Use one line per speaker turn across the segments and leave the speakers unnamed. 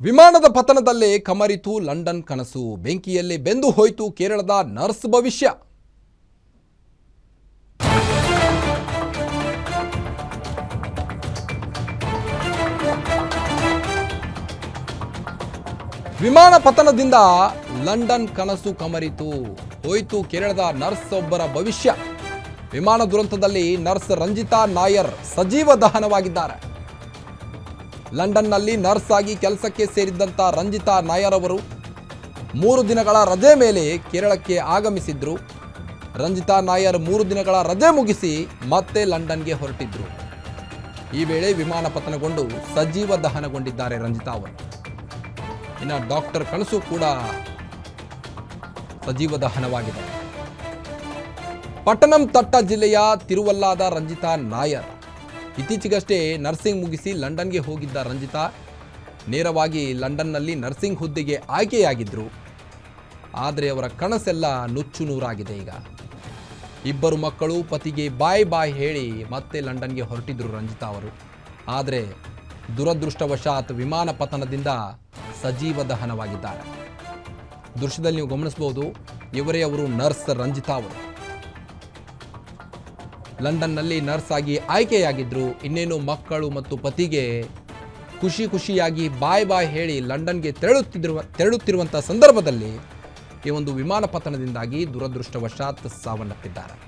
ವಿಮಾನದ ಪತನದಲ್ಲೇ ಕಮರಿತು ಲಂಡನ್ ಕನಸು. ಬೆಂಕಿಯಲ್ಲಿ ಬೆಂದು ಹೋಯಿತು ಕೇರಳದ ನರ್ಸ್ ಭವಿಷ್ಯ. ವಿಮಾನ ಪತನದಿಂದ ಲಂಡನ್ ಕನಸು ಕಮರಿತು. ಹೋಯಿತು ಕೇರಳದ ನರ್ಸ್ ಒಬ್ಬರ ಭವಿಷ್ಯ. ವಿಮಾನ ದುರಂತದಲ್ಲಿ ನರ್ಸ್ ರಂಜಿತಾ ನಾಯರ್ ಸಜೀವ ದಹನವಾಗಿದ್ದಾರೆ. ಲಂಡನ್ನಲ್ಲಿ ನರ್ಸ್ ಆಗಿ ಕೆಲಸಕ್ಕೆ ಸೇರಿದ್ದಂಥ ರಂಜಿತಾ ನಾಯರ್ ಅವರು ಮೂರು ದಿನಗಳ ರಜೆ ಮೇಲೆ ಕೇರಳಕ್ಕೆ ಆಗಮಿಸಿದ್ರು. ರಂಜಿತಾ ನಾಯರ್ ಮೂರು ದಿನಗಳ ರಜೆ ಮುಗಿಸಿ ಮತ್ತೆ ಲಂಡನ್ಗೆ ಹೊರಟಿದ್ರು. ಈ ವೇಳೆ ವಿಮಾನ ಪತನಗೊಂಡು ಸಜೀವ ದಹನಗೊಂಡಿದ್ದಾರೆ ರಂಜಿತಾ ಅವರು. ಇನ್ನು ಡಾಕ್ಟರ್ ಕನಸು ಕೂಡ ಸಜೀವ ದಹನವಾಗಿದೆ. ಪಟ್ಟಣಂ ತಟ್ಟ ಜಿಲ್ಲೆಯ ತಿರುವಲ್ಲಾದ ರಂಜಿತಾ ನಾಯರ್ ಇತ್ತೀಚೆಗಷ್ಟೇ ನರ್ಸಿಂಗ್ ಮುಗಿಸಿ ಲಂಡನ್ಗೆ ಹೋಗಿದ್ದ ರಂಜಿತಾ ನೇರವಾಗಿ ಲಂಡನ್ನಲ್ಲಿ ನರ್ಸಿಂಗ್ ಹುದ್ದೆಗೆ ಆಯ್ಕೆಯಾಗಿದ್ದರು ಆದರೆ ಅವರ ಕನಸೆಲ್ಲ ನುಚ್ಚು ನೂರಾಗಿದೆ ಈಗ. ಇಬ್ಬರು ಮಕ್ಕಳು ಪತಿಗೆ ಬಾಯ್ ಬಾಯ್ ಹೇಳಿ ಮತ್ತೆ ಲಂಡನ್ಗೆ ಹೊರಟಿದ್ರು ರಂಜಿತಾ ಅವರು. ಆದರೆ ದುರದೃಷ್ಟವಶಾತ್ ವಿಮಾನ ಪತನದಿಂದ ಸಜೀವ ದಹನವಾಗಿದ್ದಾರೆ ದೃಶ್ಯದಲ್ಲಿ ನೀವು ಗಮನಿಸಬಹುದು ಇವರೇ ಅವರು ನರ್ಸ್ ರಂಜಿತಾ ಅವರು. ಲಂಡನ್ನಲ್ಲಿ ನರ್ಸ್ ಆಗಿ ಆಯ್ಕೆಯಾಗಿದ್ದರು ಇನ್ನೇನು ಮಕ್ಕಳು ಮತ್ತು ಪತಿಗೆ ಖುಷಿ ಖುಷಿಯಾಗಿ ಬಾಯ್ ಬಾಯ್ ಹೇಳಿ ಲಂಡನ್ಗೆ ತೆರಳುತ್ತಿರುವ ತೆರಳುತ್ತಿರುವಂಥ ಸಂದರ್ಭದಲ್ಲಿ ಈ ಒಂದು ವಿಮಾನ ಪತನದಿಂದಾಗಿ ದುರದೃಷ್ಟವಶಾತ್ ಸಾವನ್ನಪ್ಪಿದ್ದಾರೆ.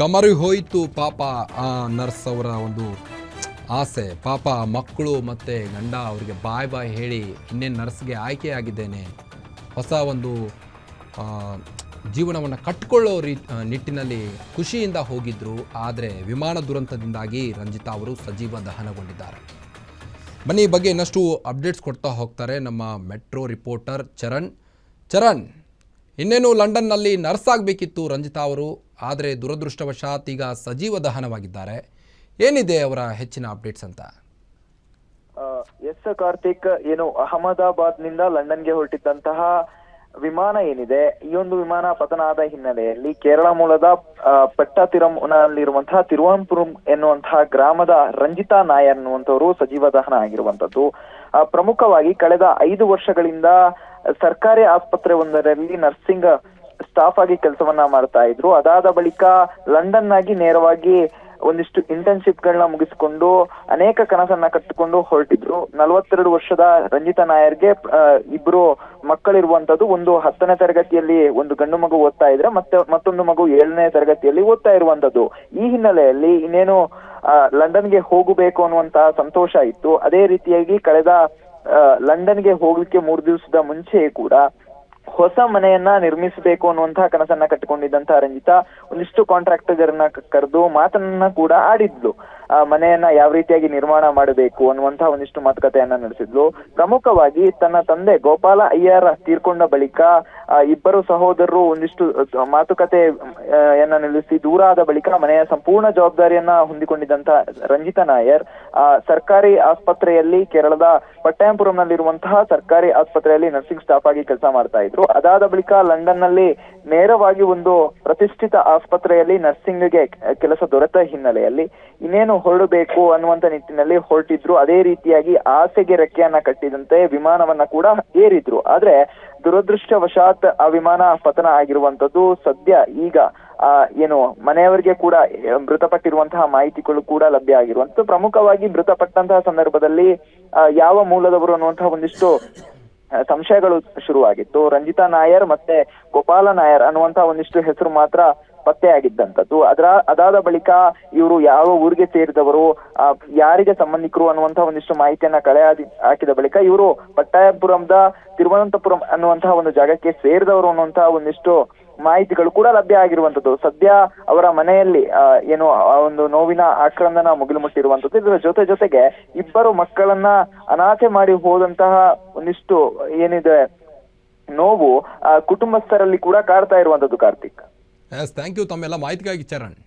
ಕಮರಿ ಹೋಯಿತು ಪಾಪ ಆ ನರ್ಸ್ ಅವರ ಒಂದು ಆಸೆ. ಪಾಪ ಮಕ್ಕಳು ಮತ್ತು ಗಂಡ ಅವರಿಗೆ ಬಾಯ್ ಬಾಯ್ ಹೇಳಿ ಇನ್ನೇನು ನರ್ಸ್ಗೆ ಆಯ್ಕೆಯಾಗಿದ್ದೇನೆ ಹೊಸ ಒಂದು ಜೀವನವನ್ನು ಕಟ್ಟಿಕೊಳ್ಳೋ ರೀ ನಿಟ್ಟಿನಲ್ಲಿ ಖುಷಿಯಿಂದ ಹೋಗಿದ್ದರು ಆದರೆ ವಿಮಾನ ದುರಂತದಿಂದಾಗಿ ರಂಜಿತಾ ಅವರು ಸಜೀವ ದಹನಗೊಂಡಿದ್ದಾರೆ. ಬನ್ನಿ ಬಗ್ಗೆ ಇನ್ನಷ್ಟು ಅಪ್ಡೇಟ್ಸ್ ಕೊಡ್ತಾ ಹೋಗ್ತಾರೆ ನಮ್ಮ ಮೆಟ್ರೋ ರಿಪೋರ್ಟರ್ ಚರಣ್. ಚರಣ್, ಇನ್ನೇನು ಲಂಡನ್ನಲ್ಲಿ ನರ್ಸ್ ಆಗಬೇಕಿತ್ತು ರಂಜಿತಾ ಅವರು? ಆದರೆ ದುರದೃಷ್ಟವಶಾತ್ ಈಗ ಸಜೀವ ದಹನವಾಗಿದ್ದಾರೆ. ಏನಿದೆ ಅವರ ಹೆಚ್ಚಿನ ಅಪ್ಡೇಟ್ಸ್ ಅಂತ?
ಎಸ್ ಕಾರ್ತಿಕ್ ಏನು ಅಹಮದಾಬಾದ್ನಿಂದ ಲಂಡನ್ಗೆ ಹೊರಟಿದ್ದಂತಹ ವಿಮಾನ ಏನಿದೆ ಈ ಒಂದು ವಿಮಾನ ಪತನ ಆದ ಹಿನ್ನೆಲೆಯಲ್ಲಿ ಕೇರಳ ಮೂಲದ ಆ, ಪಟ್ಟತಿರಂನಲ್ಲಿರುವಂತಹ ತಿರುವನಂತಪುರಂ ಎನ್ನುವಂತಹ ಗ್ರಾಮದ ರಂಜಿತಾ ನಾಯರ್ ಅನ್ನುವಂಥವರು ಸಜೀವ ದಹನ ಆಗಿರುವಂತದ್ದು ಪ್ರಮುಖವಾಗಿ ಕಳೆದ ಐದು ವರ್ಷಗಳಿಂದ ಸರ್ಕಾರಿ ಆಸ್ಪತ್ರೆ ಒಂದರಲ್ಲಿ ನರ್ಸಿಂಗ್ ಸ್ಟಾಫ್ ಆಗಿ ಕೆಲಸವನ್ನ ಮಾಡ್ತಾ ಇದ್ರು. ಅದಾದ ಬಳಿಕ ಲಂಡನ್ ಆಗಿ ನೇರವಾಗಿ ಒಂದಿಷ್ಟು ಇಂಟರ್ನ್ಶಿಪ್ ಗಳನ್ನ ಮುಗಿಸಿಕೊಂಡು ಅನೇಕ ಕನಸನ್ನ ಕಟ್ಟಿಕೊಂಡು ಹೊರಟಿದ್ರು. ನಲವತ್ತೆರಡು ವರ್ಷದ ರಂಜಿತಾ ನಾಯರ್ಗೆ ಇಬ್ರು ಮಕ್ಕಳಿರುವಂತದ್ದು ಒಂದು ಹತ್ತನೇ ತರಗತಿಯಲ್ಲಿ ಒಂದು ಗಂಡು ಮಗು ಓದ್ತಾ ಇದ್ರೆ, ಮತ್ತೆ ಮತ್ತೊಂದು ಮಗು ಏಳನೇ ತರಗತಿಯಲ್ಲಿ ಓದ್ತಾ ಇರುವಂತದ್ದು. ಈ ಹಿನ್ನೆಲೆಯಲ್ಲಿ ಇನ್ನೇನು ಲಂಡನ್ಗೆ ಹೋಗಬೇಕು ಅನ್ನುವಂತಹ ಸಂತೋಷ ಇತ್ತು. ಅದೇ ರೀತಿಯಾಗಿ ಕಳೆದ ಲಂಡನ್ಗೆ ಹೋಗ್ಲಿಕ್ಕೆ ಮೂರು ದಿವಸದ ಮುಂಚೆ ಕೂಡ ಹೊಸ ಮನೆಯನ್ನ ನಿರ್ಮಿಸಬೇಕು ಅನ್ನುವಂತಹ ಕನಸನ್ನ ಕಟ್ಟಿಕೊಂಡಿದ್ದಂತಹ ರಂಜಿತಾ ಒಂದಿಷ್ಟು ಕಾಂಟ್ರಾಕ್ಟರ್ನ ಕರೆದು ಮಾತನ್ನ ಕೂಡ ಆಡಿದ್ಲು. ಆ ಮನೆಯನ್ನ ಯಾವ ರೀತಿಯಾಗಿ ನಿರ್ಮಾಣ ಮಾಡಬೇಕು ಅನ್ನುವಂತಹ ಒಂದಿಷ್ಟು ಮಾತುಕತೆಯನ್ನ ನಡೆಸಿದ್ಲು. ಪ್ರಮುಖವಾಗಿ ತನ್ನ ತಂದೆ ಗೋಪಾಲ ಅಯ್ಯರ್ ತೀರ್ಕೊಂಡ ಬಳಿಕ ಇಬ್ಬರು ಸಹೋದರರು ಒಂದಿಷ್ಟು ಮಾತುಕತೆ ಅಹ್, ಯನ್ನ ನಿಲ್ಲಿಸಿ ದೂರ ಆದ ಬಳಿಕ ಮನೆಯ ಸಂಪೂರ್ಣ ಜವಾಬ್ದಾರಿಯನ್ನ ಹೊಂದಿಕೊಂಡಿದ್ದಂತಹ ರಂಜಿತಾ ನಾಯರ್ ಆ, ಸರ್ಕಾರಿ ಆಸ್ಪತ್ರೆಯಲ್ಲಿ ಕೇರಳದ ಪಟ್ಟಾಯಂಪುರಂನಲ್ಲಿರುವಂತಹ ಸರ್ಕಾರಿ ಆಸ್ಪತ್ರೆಯಲ್ಲಿ ನರ್ಸಿಂಗ್ ಸ್ಟಾಫ್ ಆಗಿ ಕೆಲಸ ಮಾಡ್ತಾ ಇದ್ರು. ಅದಾದ ಬಳಿಕ ಲಂಡನ್ನಲ್ಲಿ ನೇರವಾಗಿ ಒಂದು ಪ್ರತಿಷ್ಠಿತ ಆಸ್ಪತ್ರೆಯಲ್ಲಿ ನರ್ಸಿಂಗ್ಗೆ ಕೆಲಸ ದೊರೆತ ಹಿನ್ನೆಲೆಯಲ್ಲಿ ಇನ್ನೇನು ಹೊರಡಬೇಕು ಅನ್ನುವಂತ ನಿಟ್ಟಿನಲ್ಲಿ ಹೊರಟಿದ್ರು. ಅದೇ ರೀತಿಯಾಗಿ ಆಸೆಗೆ ರೆಕ್ಕೆಯನ್ನ ಕಟ್ಟಿದಂತೆ ವಿಮಾನವನ್ನ ಕೂಡ ಏರಿದ್ರು. ಆದ್ರೆ ದುರದೃಷ್ಟವಶಾತ್ ಆ ವಿಮಾನ ಪತನ ಆಗಿರುವಂತದ್ದು ಸದ್ಯ ಈಗ, ಆ, ಏನು ಮನೆಯವರಿಗೆ ಕೂಡ ಮೃತಪಟ್ಟಿರುವಂತಹ ಮಾಹಿತಿಗಳು ಕೂಡ ಲಭ್ಯ ಆಗಿರುವಂತದ್ದು. ಪ್ರಮುಖವಾಗಿ ಮೃತಪಟ್ಟಂತಹ ಸಂದರ್ಭದಲ್ಲಿ ಯಾವ ಮೂಲದವರು ಅನ್ನುವಂತಹ ಒಂದಿಷ್ಟು ಸಂಶಯಗಳು ಶುರುವಾಗಿತ್ತು. ರಂಜಿತಾ ನಾಯರ್ ಮತ್ತೆ ಗೋಪಾಲ ನಾಯರ್ ಅನ್ನುವಂತಹ ಒಂದಿಷ್ಟು ಹೆಸರು ಮಾತ್ರ ಪತ್ತೆಯಾಗಿದ್ದಂಥದ್ದು ಅದರ, ಅದಾದ ಬಳಿಕ ಇವರು ಯಾವ ಊರಿಗೆ ಸೇರಿದವರು ಯಾರಿಗೆ ಸಂಬಂಧಿಕರು ಅನ್ನುವಂತಹ ಒಂದಿಷ್ಟು ಮಾಹಿತಿಯನ್ನ ಕಳೆ ಹಾಕಿದ ಬಳಿಕ ಇವರು ಪಟ್ಟಾಯಪುರಂದ ತಿರುವನಂತಪುರಂ ಅನ್ನುವಂತಹ ಒಂದು ಜಾಗಕ್ಕೆ ಸೇರಿದವರು ಅನ್ನುವಂತಹ ಒಂದಿಷ್ಟು ಮಾಹಿತಿಗಳು ಕೂಡ ಲಭ್ಯ ಆಗಿರುವಂತದ್ದು ಸದ್ಯ ಅವರ ಮನೆಯಲ್ಲಿ ಏನು, ಆ ಒಂದು ನೋವಿನ ಆಕ್ರಂದನ ಮುಗಿಲು ಮುಟ್ಟಿರುವಂತದ್ದು ಇದರ ಜೊತೆ ಜೊತೆಗೆ ಇಬ್ಬರು ಮಕ್ಕಳನ್ನ ಅನಾಥೆ ಮಾಡಿ ಹೋದಂತಹ ಒಂದಿಷ್ಟು ಏನಿದೆ, ನೋವು ಕುಟುಂಬಸ್ಥರಲ್ಲಿ ಕೂಡ ಕಾಡ್ತಾ ಇರುವಂತದ್ದು ಕಾರ್ತಿಕ್.
ಎಸ್ ಥ್ಯಾಂಕ್ ಯು ತಮ್ಮೆಲ್ಲ ಮಾಹಿತಿಗಾಗಿ ಚರಣ್